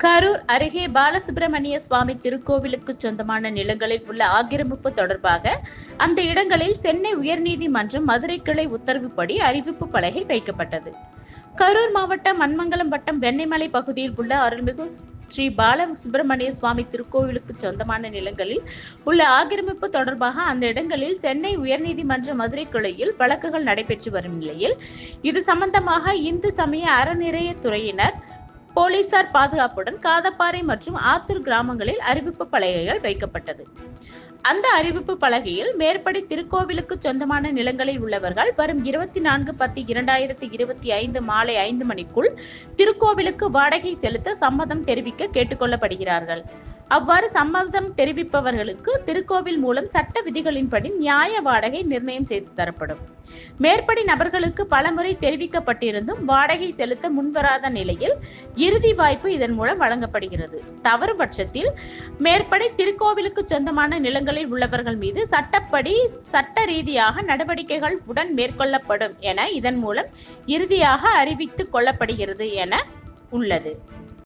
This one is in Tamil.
கரூர் அருகே பாலசுப்பிரமணிய சுவாமி திருக்கோவிலுக்கு சொந்தமான நிலங்களில் உள்ள ஆக்கிரமிப்பு தொடர்பாக அந்த இடங்களில் சென்னை உயர்நீதிமன்றம் மதுரை கிளை உத்தரவுப்படி அறிவிப்பு பலகை வைக்கப்பட்டது. கரூர் மாவட்டம் மண்மங்கலம் வட்டம் வெண்ணைமலை பகுதியில் உள்ள அருள்மிகு ஸ்ரீ பால சுப்பிரமணிய சுவாமி திருக்கோவிலுக்கு சொந்தமான நிலங்களில் உள்ள ஆக்கிரமிப்பு தொடர்பாக அந்த இடங்களில் சென்னை உயர்நீதிமன்ற மதுரை கிளையில் வழக்குகள் நடைபெற்று வரும் நிலையில் இது சம்பந்தமாக இந்து சமய அறநிலையத்துறையினர் போலீசார் பாதுகாப்புடன் காதப்பாறை மற்றும் ஆத்தூர் கிராமங்களில் அறிவிப்பு பலகைகள் வைக்கப்பட்டது. அந்த அறிவிப்பு பலகையில் மேற்படி திருக்கோவிலுக்கு சொந்தமான நிலங்களில் உள்ளவர்கள் வரும் இருபத்தி நான்கு பத்து இரண்டாயிரத்தி இருபத்தி ஐந்து மாலை ஐந்து மணிக்குள் திருக்கோவிலுக்கு வாடகை செலுத்த சம்மதம் தெரிவிக்க கேட்டுக்கொள்ளப்படுகிறார்கள். அவ்வாறு சம்மதம் தெரிவிப்பவர்களுக்கு திருக்கோவில் மூலம் சட்ட விதிகளின்படி நியாய வாடகை நிர்ணயம் செய்து தரப்படும். மேற்படி நபர்களுக்கு பலமுறை தெரிவிக்கப்பட்டிருந்தும் வாடகை செலுத்த முன்வராத நிலையில் இறுதி வாய்ப்பு இதன் மூலம் வழங்கப்படுகிறது. தவறு பட்சத்தில் மேற்படி திருக்கோவிலுக்கு சொந்தமான நிலங்களில் உள்ளவர்கள் மீது சட்டப்படி சட்ட ரீதியாக நடவடிக்கைகள் உடன் மேற்கொள்ளப்படும் என இதன் மூலம் இறுதியாக அறிவித்துக் கொள்ளப்படுகிறது என உள்ளது.